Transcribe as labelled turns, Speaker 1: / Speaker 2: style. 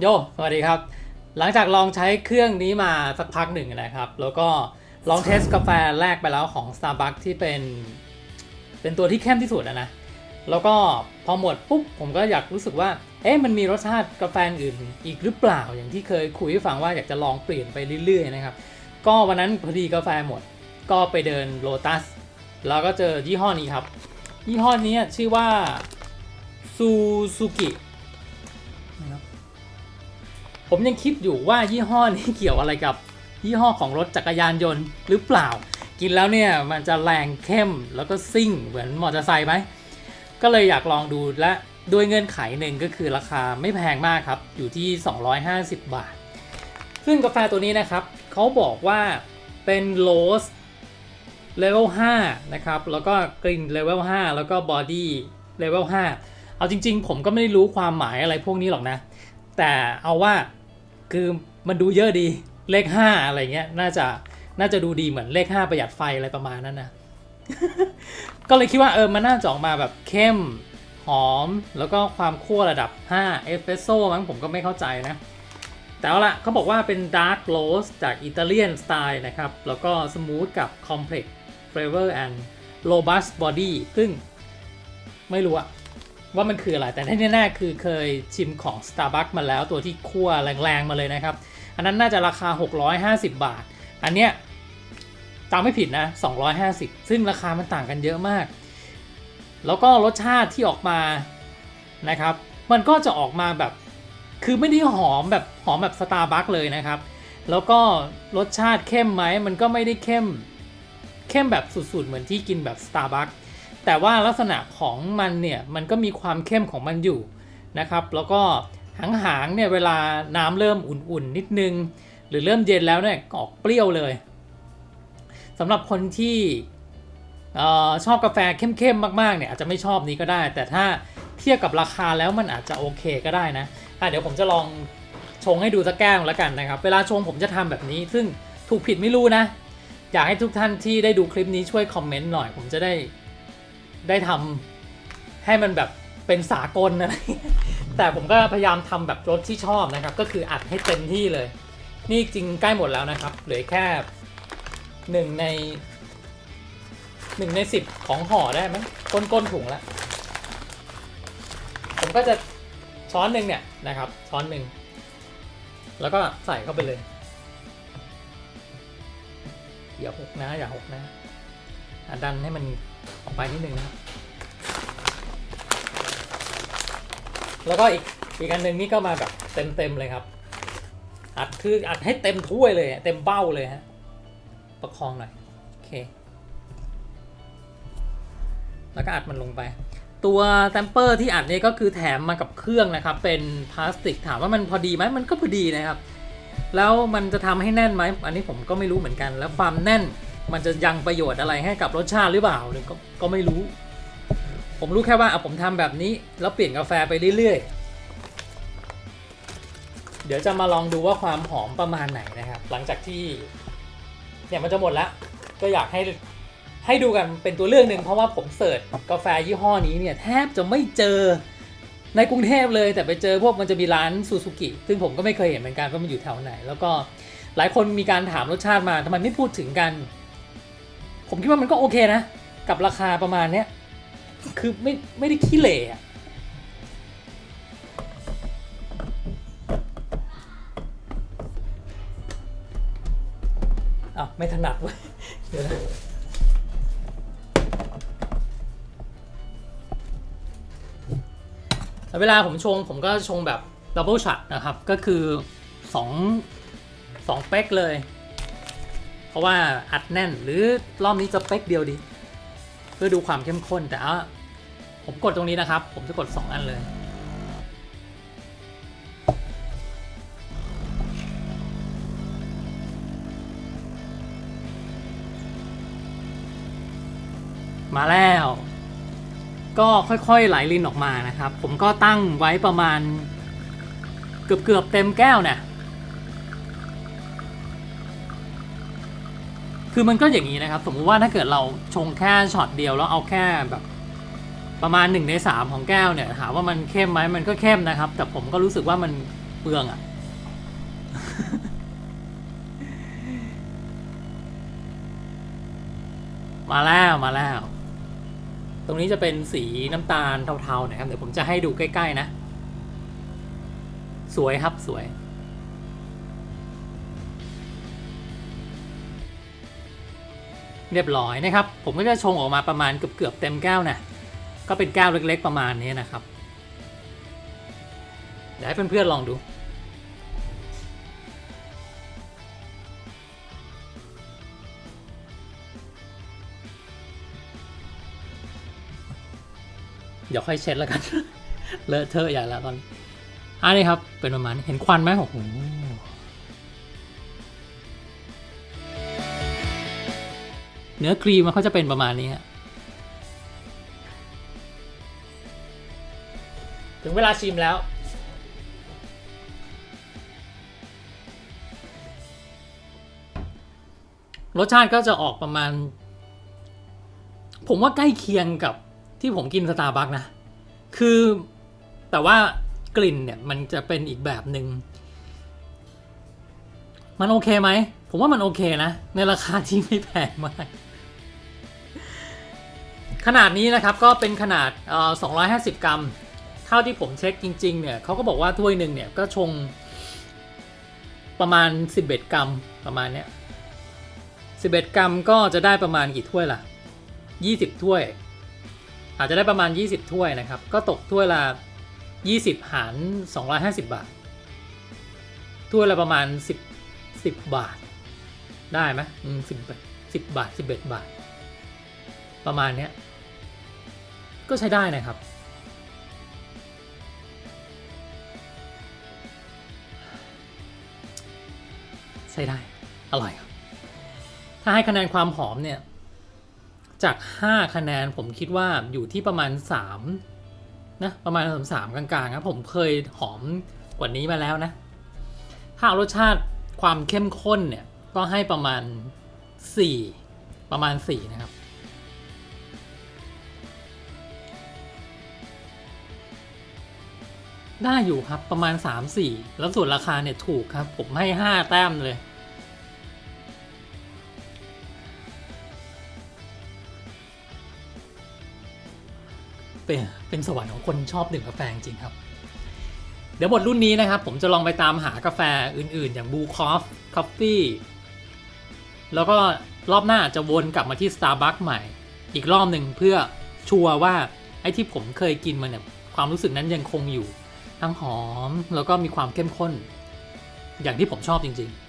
Speaker 1: โย สวัสดีครับ หลังจากลองใช้เครื่องนี้มาสักพักหนึ่งนะครับ แล้วก็ลองเทสกาแฟแรกไปแล้วของ Starbucks ที่เป็น เป็นตัวที่เข้มที่สุดอะนะ แล้วก็พอหมดปุ๊บ ผมก็อยากรู้สึกว่า เอ๊ะ มันมีรสชาติกาแฟอื่นอีกหรือเปล่า อย่างที่เคยคุยให้ฟังว่าอยากจะลองเปลี่ยนไปเรื่อยๆนะครับ ก็วันนั้นพอดีกาแฟหมด ก็ไปเดินโลตัส แล้วก็เจอยี่ห้อนี้ครับ ยี่ห้อนี้ชื่อว่าซูซูกิ ผมยังคิดอยู่ว่ายี่ห้อนี้เกี่ยวอะไรกับยี่ห้อของรถจักรยานยนต์หรือเปล่า กินแล้วเนี่ยมันจะแรงเข้มแล้วก็ซิ่งเหมือนมอเตอร์ไซค์ไหมก็เลยอยากลองดูและด้วยเงื่อนไขหนึ่งก็คือราคาไม่แพงมากครับ อยู่ที่ 250 บาท ซึ่งกาแฟตัวนี้นะครับ เขาบอกว่าเป็นโลสเลเวล5นะครับ แล้วก็กลิ่นเลเวล5แล้วก็บอดี้เลเวล5เอาจริง ๆ ผมก็ไม่ได้รู้ความหมายอะไรพวกนี้หรอกนะ แต่เอาว่า คือมันดูเยอะดีเลข5อะไรเงี้ยน่าจะน่าจะดูดีเหมือนเลข5ประหยัดไฟอะไรประมาณนั้นนะก็เลยคิดว่าเออมันน่าจะออกมาแบบเข้มหอม แล้วก็ความคั่วระดับ 5 เอสเปรสโซ่มั้งผมก็ไม่เข้าใจนะ แต่เอาละเขาบอกว่าเป็น Dark Roast จากอิตาเลียนสไตล์นะครับ แล้วก็ Smooth กับ Complex Flavor and Robust Body ซึ่งไม่รู้อะ ว่ามันคืออะไร แต่ที่แน่ๆคือเคยชิมของ Starbucks มาแล้วตัวที่คั่วแรงๆมาเลยนะครับ อันนั้นน่าจะราคา 650 บาท อันเนี้ยจำไม่ผิดนะ 250 ซึ่งราคามันต่างกันเยอะมาก แล้วก็รสชาติที่ออกมานะครับ มันก็จะออกมาแบบ คือไม่ได้หอมแบบหอมแบบสตาร์บัคเลยนะครับ แล้วก็รสชาติเข้มไหม มันก็ไม่ได้เข้ม เข้มแบบสุดๆ เหมือนที่กินแบบสตาร์บัค แต่ว่าลักษณะของมันเนี่ยมันก็มีความเข้มของมันอยู่นะครับ แล้วก็หางๆเนี่ยเวลาน้ำเริ่มอุ่นๆนิดนึง หรือเริ่มเย็นแล้วเนี่ยออกเปรี้ยวเลยสำหรับคนที่ออชอบกาแฟเข้มๆมากๆเนี่ยอาจจะไม่ชอบนี้ก็ได้ แต่ถ้าเทียบกับราคาแล้วมันอาจจะโอเคก็ได้นะะเดี๋ยวผมจะลองชงให้ดูสักแก้วแล้วกันนะครับ เวลาชงผมจะทำแบบนี้ ซึ่งถูกผิดไม่รู้นะ อยากให้ทุกท่านที่ได้ดูคลิปนี้ช่วยคอมเมนต์หน่อย ผมจะได้ ได้ทำให้มันแบบเป็นสากลอะไรแต่ผมก็พยายามทำแบบรสที่ชอบนะครับ ก็คืออัดให้เต็มที่เลย นี่จริงใกล้หมดแล้วนะครับ เหลือแค่หนึ่งในหนึ่งในสิบของห่อได้ไหมก้นก้นถุงแล้วผมก็จะช้อนหนึ่งเนี่ยนะครับ ช้อนหนึ่งแล้วก็ใส่เข้าไปเลยอย่าหกนะอย่าหกนะดันให้มัน ออกไปนิดนึงนะครับ แล้วก็อีกอีกอันหนึ่งนี่ก็มาแบบเต็มเต็มเลยครับ อัดคืออัดให้เต็มถ้วยเลยเต็มเบ้าเลยฮะ ประคองหน่อย โอเค แล้วก็อัดมันลงไป ตัวแตมเปอร์ที่อัดนี่ก็คือแถมมากับเครื่องนะครับ เป็นพลาสติกถามว่ามันพอดีไหมมันก็พอดีนะครับ แล้วมันจะทำให้แน่นไหม อันนี้ผมก็ไม่รู้เหมือนกัน แล้วความแน่น มันจะยังประโยชน์อะไรให้กับรสชาติหรือเปล่าเนี่ยก็ก็ไม่รู้ ผมรู้แค่ว่าอะผมทำแบบนี้ แล้วเปลี่ยนกาแฟไปเรื่อยๆ เดี๋ยวจะมาลองดูว่าความหอมประมาณไหนนะครับ หลังจากที่เนี่ยมันจะหมดแล้วก็อยากให้ให้ดูกันเป็นตัวเลือกหนึ่งเพราะว่าผมเสิร์ชกาแฟยี่ห้อนี้เนี่ยแทบจะไม่เจอในกรุงเทพเลยแต่ไปเจอพวกมันจะมีร้านซูซูกิซึ่งผมก็ไม่เคยเห็นเหมือนกันว่ามันอยู่แถวไหน แล้วก็หลายคนมีการถามรสชาติมาทำไมไม่พูดถึงกัน ผมคิดว่ามันก็โอเคนะ กับราคาประมาณเนี้ย คือไม่ไม่ได้ขี้เหร่อะอ้าวไม่ถนัดเว้ยเดี๋ยวนะแล้วเวลาผมชงผมก็ชงแบบดับเบิลช็อตนะครับ ก็คือสองสองเป๊กเลย เพราะว่าอัดแน่นหรือรอบนี้จะเป๊กเดียวดี เพื่อดูความเข้มข้นแต่ว่าผมกดตรงนี้นะครับ ผมจะกด 2 อันเลย มาแล้ว ก็ค่อยๆไหลลินออกมานะครับ ผมก็ตั้งไว้ประมาณ เกือบๆเต็มแก้วเนี่ย คือมันก็อย่างนี้นะครับ สมมุติว่าถ้าเกิดเราชงแค่ช็อตเดียวแล้วเอาแค่แบบประมาณหนึ่งในสามของแก้วเนี่ยถามว่ามันเข้มไหมมันก็เข้มนะครับ แต่ผมก็รู้สึกว่ามันเปลืองอะ่ะมาแล้วมาแล้ว ตรงนี้จะเป็นสีน้ำตาลเทาๆนะครับ เดี๋ยวผมจะให้ดูใกล้ ๆ นะ สวยครับสวย เรียบร้อยนะครับ ผมก็จะชงออกมาประมาณเกือบๆเต็มแก้วนะก็เป็นแก้วเล็กๆประมาณนี้นะครับเดี๋ยวให้เพื่อนๆลองดู เดี๋ยวค่อยเช็ดแล้วกัน เลอะเทอะอย่างล้วตอนอันนี้ครับ เป็นประมาณนี้เห็นควันไหมโอ้โห เนื้อครีมมันเขาจะเป็นประมาณนี้ฮะถึงเวลาชิมแล้ว รสชาติก็จะออกประมาณ ผมว่าใกล้เคียงกับที่ผมกินสตาร์บัคนะ คือแต่ว่ากลิ่นเนี่ยมันจะเป็นอีกแบบหนึง่งมันโอเคไหม ผมว่ามันโอเคนะ ในราคาที่ไม่แพงมาก ขนาดนี้นะครับก็เป็นขนาด 250 กรัม เท่าที่ผมเช็คจริงๆ เนี่ยเขาก็บอกว่าถ้วยหนึ่งเนี่ยก็ชงประมาณ 11 กรัมประมาณเนี้ย11 กรัมก็จะได้ประมาณกี่ถ้วยล่ะ 20 ถ้วย อาจจะได้ประมาณ 20 ถ้วยนะครับ ก็ตกถ้วยละ 20 หาร 250 บาท ถ้วยละประมาณ 10 10 บาท ได้ไหมอืมสิบสิบบาท 11 บาท ประมาณนี้ก็ใช้ได้นะครับ ใช้ได้ อร่อยครับ ถ้าให้คะแนนความหอมเนี่ย จาก 5 คะแนนผมคิดว่าอยู่ที่ประมาณ 3 นะ ประมาณสามกลางๆครับ ผมเคยหอมกว่านี้มาแล้วนะ ถ้าเอารสชาติความเข้มข้นเนี่ย ก็ให้ประมาณ 4 ประมาณ 4 นะครับ ได้อยู่ครับประมาณ 3-4 แล้วส่วนราคาเนี่ยถูกครับ ผมให้ 5 แต้มเลย เป็นเป็นสวรรค์ของคนชอบดื่มกาแฟจริงครับ เดี๋ยวบทรุ่นนี้นะครับ ผมจะลองไปตามหากาแฟอื่นๆ อย่างบูคอฟคอฟฟี่แล้วก็รอบหน้าจะวนกลับมาที่ Starbucks ใหม่ อีกรอบหนึ่งเพื่อชัวร์ว่าไอ้ที่ผมเคยกินมาเนี่ยความรู้สึกนั้นยังคงอยู่ ทั้งหอมแล้วก็มีความเข้มข้น อย่างที่ผมชอบจริง ๆ